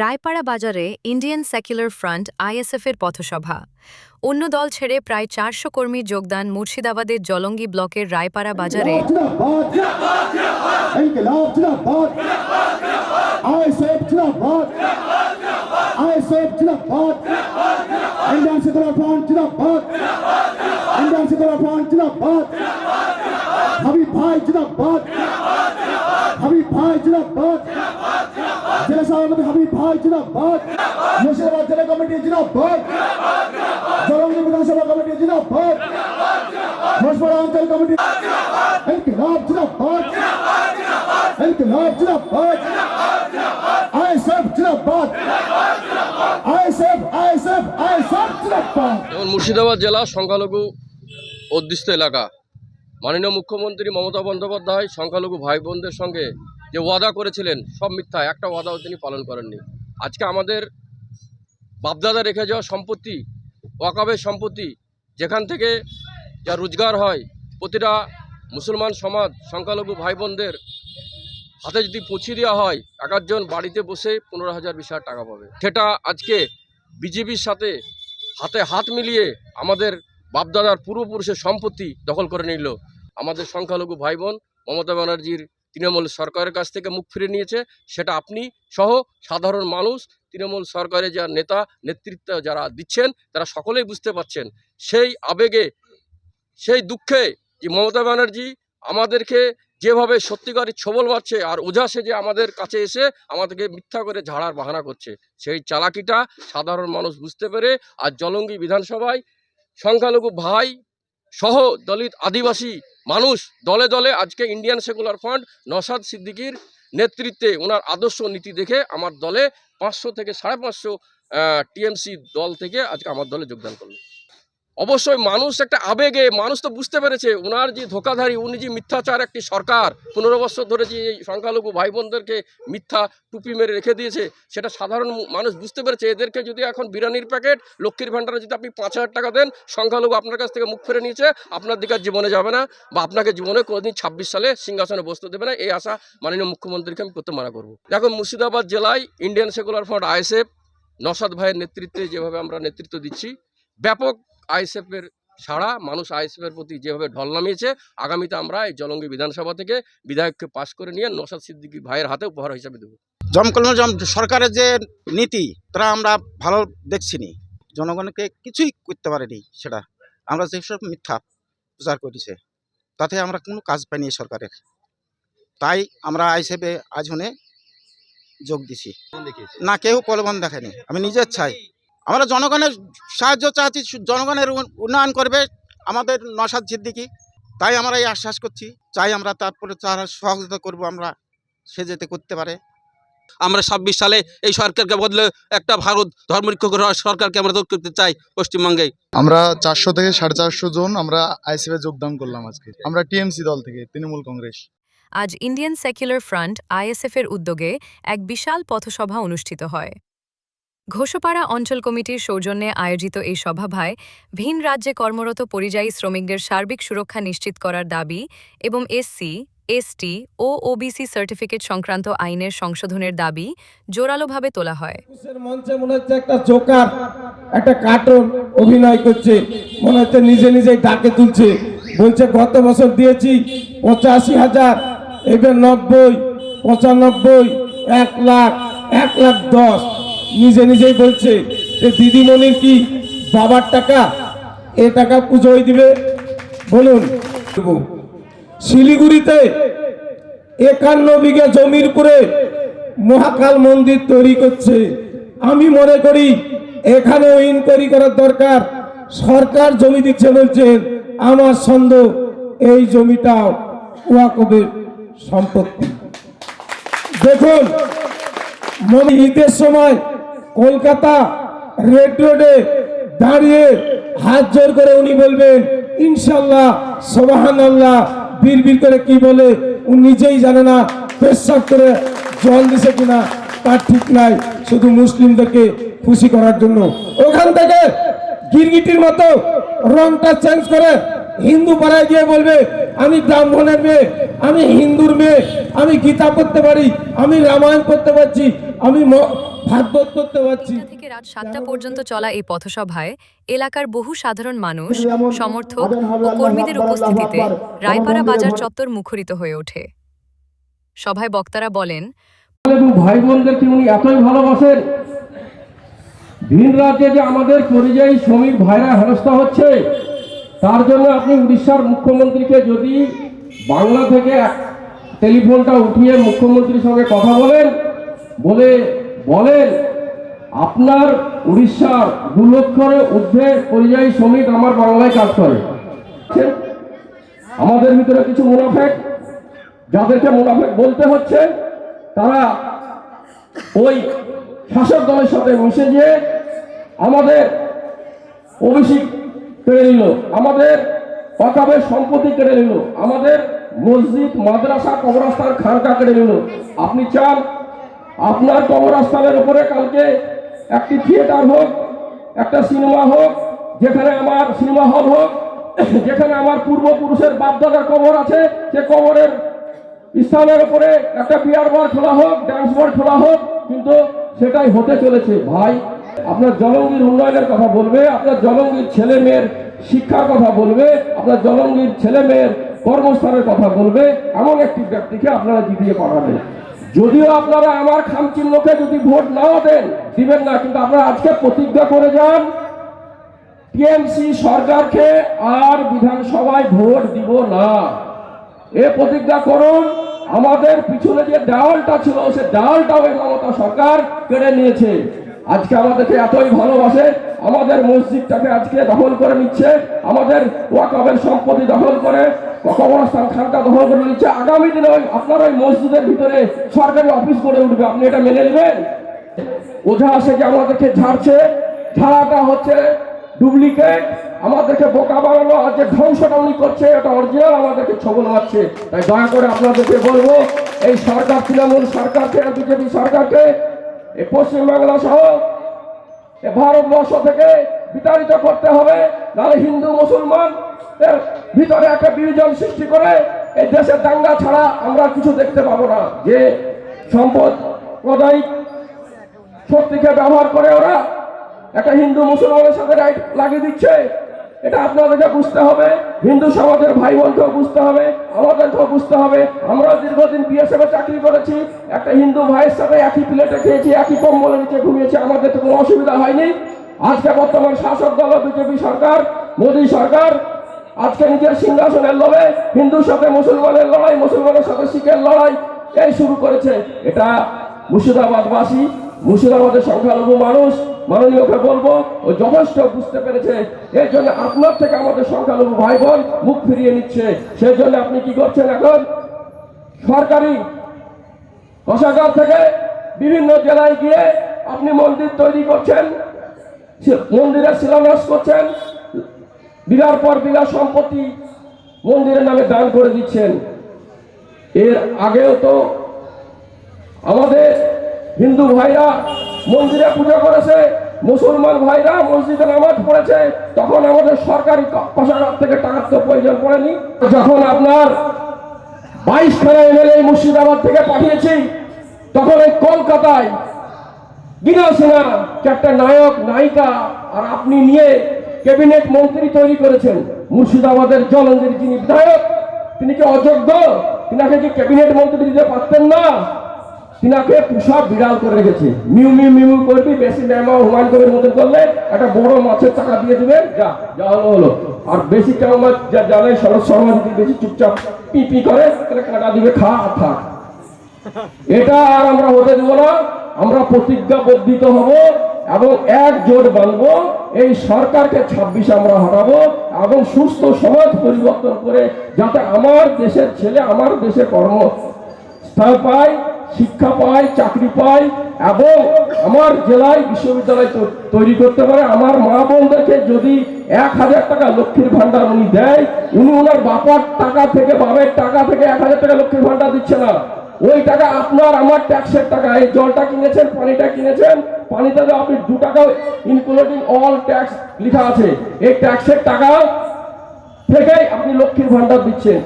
রায়পাড়া বাজারে Indian secular front আইএসএফের পথসভা। অন্য দল ছেড়ে প্রায় চারশো কর্মী যোগদান মুর্শিদাবাদের জলঙ্গি ব্লকের রায়পাড়া বাজারে। হাবিব ভাই জিনাবাদ হাবিব ভাই জিনাবাদ জেলা সভাপতি হাবিব ভাই জনাব ভাট মুর্শিদাবাদ জেলা কমিটি জনাব ভাট জলঙ্গি বিধানসভা কমিটি জনাব ভাট ঘোষপাড়া অঞ্চল কমিটি ইনকিলাব জনাব ভাট ইনকিলাব জনাব ভাট আইএসএফ জনাব ভাট আইএসএফ আইএসএফ আইএসএফ জনাব ভাট যেমন মুর্শিদাবাদ জেলা সংখ্যালঘু অধ্যুষিত এলাকা। মাননীয় মুখ্যমন্ত্রী মমতা বন্দ্যোপাধ্যায় সংখ্যালঘু ভাই বোনদের সঙ্গে যে ওয়াদা করেছিলেন, সব মিথ্যা, একটা ওয়াদাও তিনি পালন করেননি। আজকে আমাদের বাপদাদা রেখে যাওয়া সম্পত্তি, ওয়াকাবের সম্পত্তি, যেখান থেকে যা রোজগার হয়, প্রতিটা মুসলমান সমাজ, সংখ্যালঘু ভাই বোনদের হাতে যদি পৌঁছে দেওয়া হয় এক একজন বাড়িতে বসে পনেরো হাজার বিশ টাকা পাবে। সেটা আজকে বিজেপির সাথে হাতে হাত মিলিয়ে আমাদের বাপদাদার পূর্বপুরুষের সম্পত্তি দখল করে নিল আমাদের সংখ্যালঘু ভাই বোন মমতা ব্যানার্জির তৃণমূল সরকারের কাছ থেকে মুখ ফিরে নিয়েছে, সেটা আপনি সহ সাধারণ মানুষ, তৃণমূল সরকারের যা নেতা, নেতৃত্ব যারা দিচ্ছেন, তারা সকলেই বুঝতে পারছেন। সেই আবেগে, সেই দুঃখে যে মমতা ব্যানার্জি আমাদেরকে যেভাবে সত্যিকারই ছবল মারছে আর ওঝা সেজে আমাদের কাছে এসে আমাদেরকে মিথ্যা করে ঝাড়ার বাহানা করছে, সেই চালাকিটা সাধারণ মানুষ বুঝতে পেরে আর জলঙ্গি বিধানসভায় সংখ্যালঘু ভাই সহ দলিত আদিবাসী মানুষ দলে দলে আজকে ইন্ডিয়ান সেকুলার ফান্ড নসাদ সিদ্দিকির নেতৃত্বে ওনার আদর্শ নীতি দেখে আমার দলে পাঁচশো থেকে সাড়ে পাঁচশো টিএমসি দল থেকে আজকে আমার দলে যোগদান করল। অবশ্যই মানুষ একটা আবেগে, মানুষ তো বুঝতে পেরেছে ওনার যে ধোকাধারী উনি যে মিথ্যাচার একটি সরকার, পনেরো বছর ধরে যে সংখ্যালঘু ভাই বোনদেরকে মিথ্যা টুপি মেরে রেখে দিয়েছে, সেটা সাধারণ মানুষ বুঝতে পেরেছে। এদেরকে যদি এখন বিরিয়ানির প্যাকেট, লক্ষ্মীর ভাণ্ডারে যদি আপনি পাঁচ হাজার টাকা দেন, সংখ্যালঘু আপনার কাছ থেকে মুখ ফিরে নিয়েছে, আপনার দিকে জীবনে যাবে না বা আপনাকে জীবনে কোনোদিন ছাব্বিশ সালে সিংহাসনে বসতে দেবে না। এই আশা মাননীয় মুখ্যমন্ত্রীকে আমি করতে মানা করব। দেখো, মুর্শিদাবাদ জেলায় Indian secular front ISF Naushad ভাইয়ের নেতৃত্বে যেভাবে আমরা নেতৃত্ব দিচ্ছি, ব্যাপক আইএসএফের ছাড়া মানুষ আইএসএফের প্রতি যেভাবে ঢল নামিয়েছে, আগামীতে আমরা এই জলঙ্গি বিধানসভা থেকে বিধায়ককে পাশ করে নিয়ে নসাদ সিদ্দিকী ভাইয়ের হাতে উপহার হিসাবে দেবো। জমকলম জম সরকারের যে নীতি, তারা আমরা ভালো দেখছি নি জনগণকে কিছুই করতে পারেনি সেটা। আমরা যেসব মিথ্যা প্রচার করেছে, তাতে আমরা কোনো কাজ পাইনি সরকারের। তাই আমরা আইসেবে আজ হনে যোগ দিছি। না কেউ প্রলোভন দেখেনি আমি নিজের চাই আমরা জনগণের সাহায্য চাচ্ছি জনগণের উন্নয়ন করবে আমাদের নসাদ সিদ্দিকি। তাই আমরা এই আশ্বাস করছি চাই আমরা তারপরে তার সহযোগিতা করব আমরা সে যেতে করতে পারে। আমরা ছাব্বিশ সালে এই সরকারকে বদলে একটা ভারত ধর্মনিরপেক্ষ সরকারকে আমরা তৈরি করতে চাই পশ্চিমবঙ্গে। আমরা চারশো থেকে সাড়ে চারশো জন আমরা আইসিএফে যোগদান করলাম আজকে। আমরা টিএমসি দল থেকে তৃণমূল কংগ্রেস। আজ ইন্ডিয়ান সেকুলার ফ্রন্ট আইএসএফ এর উদ্যোগে এক বিশাল পথসভা অনুষ্ঠিত হয়। ঘোষপাড়া অঞ্চল কমিটির সৌজন্যে আয়োজিত এই সভায় ভিন রাজ্যে কর্মরত পরিযায়ী শ্রমিকদের সার্বিক সুরক্ষা নিশ্চিত করার দাবি এবং এসসি এসটি ও ওবিসি সার্টিফিকেট সংক্রান্ত আইনের সংশোধনের দাবি জোরালোভাবে তোলা হয়। মঞ্চে মনে হচ্ছে একটা জোকার, একটা কার্টুন অভিনয় করছে। মনে হচ্ছে নিজে নিজেই ডাকে তুলছে। বলছে, গত বছর দিয়েছি পঁচাশি হাজার, এবার নব্বই, পঁচানব্বই, এক লাখ এক লাখ দশ। নিজে নিজেই বলছে যে দিদিমণির কি বাবার টাকা? এ টাকা পুজোয় দিবে? বলুন। শিলিগুড়িতে একান্ন বিঘা জমির করে মহাকাল মন্দির তৈরি করছে। আমি মনে করি এখানেও ইনকোয়ারি করার দরকার। সরকার জমি দিচ্ছে বলছেন, আমার সন্দেহ এই জমিটাও ওয়াকবের সম্পত্তি। দেখুন মনে ঈদের সময় কলকাতা রেড রোডে দাঁড়িয়ে হাত জোর করে উনি বলবেন ইনশাল্লাহ সোবাহান আল্লাহ বীর করে কি বলে, উনি নিজেই জানে না, পেশাব করে জল দিছে কিনা, তার ঠিক নাই। শুধু মুসলিমদেরকে খুশি করার জন্য। ওখান থেকে গিরগিটির মতো রংটা চেঞ্জ করে হিন্দু পাড়ায় গিয়ে বলবে আমি ব্রাহ্মণের মেয়ে আমি হিন্দুর মেয়ে আমি গীতা পড়তে পারি আমি রামায়ণ পড়তে পারছি আমি ভাগবত পড়তে পারছি। থেকে রাত সাতটা পর্যন্ত চলা এই পথসভায় এলাকার বহু সাধারণ মানুষ সমর্থক ও কর্মীদের উপস্থিতিতে রায়পাড়া বাজার চত্বর মুখরিত হয়ে ওঠে। সভায় বক্তারা বলেন এবং ভাই বোনদেরকে উনি এতই ভালোবাসেন ভিন রাজ্যে যে আমাদের পরিযায়ী শ্রমিক ভাইরা হেনস্থা হচ্ছে তার জন্য আপনি উড়িষ্যার মুখ্যমন্ত্রীকে যদি বাংলা থেকে টেলিফোনটা উঠিয়ে মুখ্যমন্ত্রীর সঙ্গে কথা বলেন, বলে, বলেন, আপনার উড়িষ্যার দু লক্ষের ঊর্ধ্বে পরিযায়ী শ্রমিক আমার বাংলায় কাজ করে। আমাদের ভিতরে কিছু মুনাফেক, যাদেরকে মুনাফেক বলতে হচ্ছে, তারা ওই শাসক দলের সাথে মিশে গিয়ে আমাদের ওবিসি কেড়ে নিল। আমাদের অকাবের সম্পত্তি কেড়ে নিল। আমাদের মসজিদ, মাদ্রাসা, কবরস্থান খানকা কেড়ে নিল। আপনি চান আপনার কবরস্থানের উপরে কালকে একটি থিয়েটার হোক, একটা সিনেমা হোক, যেখানে আমার সিনেমা হল হোক, যেখানে আমার পূর্বপুরুষের বাপদাদার কবর আছে, সে কবরের স্থানের উপরে একটা বিয়ার বার খোলা হোক ডান্স বার খোলা হোক, কিন্তু সেটাই হতে চলেছে। ভাই আপনার জলঙ্গির উন্নয়নের কথা বলবে, আপনার জলঙ্গির ছেলে মেয়ের শিক্ষার কথা বলবে, আপনার জলঙ্গির ছেলে মেয়ের কর্মস্থানের কথা বলবে, এমন একটি ব্যক্তিকে আপনারা জিতিয়ে পাঠাবেন। যদিও আপনারা আমার খাম চিহ্নকে যদি ভোট নাও দেন, দিবেন না, কিন্তু আপনারা আজকে প্রতিজ্ঞা করে যান, টিএমসি সরকারকে আর বিধানসভায় ভোট দিব না। এ প্রতিজ্ঞা করুন, আমাদের পিছনে যে দেওয়ালটা ছিল, সে দেওয়ালটাও এই মমতা সরকার কেড়ে নিয়েছে। আজকে আমাদেরকে এতই ভালোবাসে, আমাদের মসজিদটাকে আজকে দখল করে নিচ্ছে, আমাদের ওয়াকাবের সম্পত্তি দখল করে, কবরস্থান খানটা দখল করে নিচ্ছে। আগামী দিনে আপনার ওই মসজিদের ভিতরে সরকারি অফিস করে উঠবে, আপনি এটা মেনে নেবেন? ওঝা আসে যে আমাদেরকে ঝাড়ছে? ঝাড়াটা হচ্ছে ডুপ্লিকেট। আমাদেরকে বোকা বানানো আর যে ধ্বংসটা উনি করছে, এটা অরিজিনাল আমাদেরকে ছবল মারছে তাই দয়া করে আপনাদেরকে বলব, এই সরকার তৃণমূল সরকারকে বিজেপি সরকারকে এই পশ্চিমবাংলা সহ ভারতবর্ষ থেকে বিতাড়িত করতে হবে। নাহলে হিন্দু, মুসলমান এর ভিতরে একটা বিভাজন সৃষ্টি করে এই দেশের দাঙ্গা ছাড়া আমরা কিছু দেখতে পাবো না। যে সম্পদ প্রদায়িক শক্তিকে ব্যবহার করে ওরা একটা হিন্দু, মুসলমানের সাথে রাইট লাগিয়ে দিচ্ছে। এটা আপনাদেরকে বুঝতে হবে, হিন্দু সমাজের ভাই বোনকেও বুঝতে হবে, আমাদেরকেও বুঝতে হবে। আমরা দীর্ঘদিন বিএসএফে চাকরি করেছি, একটা হিন্দু ভাইয়ের সাথে একই প্লেটে খেয়েছি, একই কম্বলের নিচে ঘুমিয়েছি, আমাদের তো কোনো অসুবিধা হয়নি। আজকে বর্তমান শাসক দল বিজেপি সরকার, মোদী সরকার, আজকে নিজের সিংহাসনের লড়ে হিন্দুর সাথে মুসলমানের লড়াই, মুসলমানের সাথে শিখের লড়াই, এই শুরু করেছে। এটা মুর্শিদাবাদবাসী, মুর্শিদাবাদের সংখ্যালঘু মানুষ মাননীয়কে বলব, ও যথেষ্ট বুঝতে পেরেছে, এর জন্য আপনার থেকে আমাদের সংখ্যালঘু ভাই বোন মুখ ফিরিয়ে নিচ্ছে। সেই জন্য আপনি কি করছেন এখন? সরকারি কোষাগার থেকে বিভিন্ন জেলায় গিয়ে আপনি মন্দির তৈরি করছেন মন্দিরের শিলান্যাস করছেন বিঘার পর বিঘা সম্পত্তি মন্দিরের নামে দান করে দিচ্ছেন। এর আগেও তো আমাদের হিন্দু ভাইরা মন্দিরে পূজা করেছে, মুসলমান ভাইরা মসজিদে নামাজ পড়েছে, তখন আমাদের সরকারি কোষাগার থেকে টাকার তো প্রয়োজন পড়েনি। যখন আপনার বাইশ খানা এমএলএ মুর্শিদাবাদ থেকে পাঠিয়েছি, তখন এই কলকাতায় বিনা সিনহা চারটা নায়ক, নায়িকা, আর আপনি নিয়ে ক্যাবিনেট মন্ত্রী তৈরি করেছেন, মুর্শিদাবাদের জলঙ্গির যিনি বিধায়ক, তিনি কি অযোগ্য? তিনাকে কি ক্যাবিনেট মন্ত্রী দিতে পারতেন না? তিনাকে পুষা বিড়াল করে রেখেছে। মিউ মিউ মিউ করবি, বেশি ন্যামা হুমায়ুন করে মতন করলে একটা বড় মাছের টাকা দিয়ে দিবেন যা যা হলো হলো। আর বেশি মাছ যা জানে, শরৎ শর্মা যদি বেশি চুপচাপ পি পি করে, তাহলে কাটা দিবে, খা আর থাক এটা আর আমরা হতে দেব না। আমরা প্রতিজ্ঞাবদ্ধিত হব এবং একজোট বানবো এই সরকারকে ছাব্বিশে আমরা হটাবো এবং সুস্থ সমাজ পরিবর্তন করে যাতে আমার দেশের ছেলে, আমার দেশে কর্ম স্থান পায়। শিক্ষা পায়, চাকরি পায় এবং আমার জেলায় বিশ্ববিদ্যালয় তৈরি করতে পারে। আমার মা বোনদেরকে যদি এক হাজার টাকা লক্ষ্মীর ভান্ডার উনি দেয়, উনি ওনার বাপার টাকা থেকে, বাবের টাকা থেকে এক হাজার টাকা লক্ষ্মীর ভান্ডার দিচ্ছে না। ওই টাকা আপনার, আমার ট্যাক্সের টাকা। এই জলটা কিনেছেন, পানিটা কিনেছেন, পানিতে তো আপনি দু টাকা ইনক্লুডিং অল ট্যাক্স লেখা আছে। এই ট্যাক্সের টাকা থেকেই আপনি লক্ষ্মীর ভান্ডার দিচ্ছেন।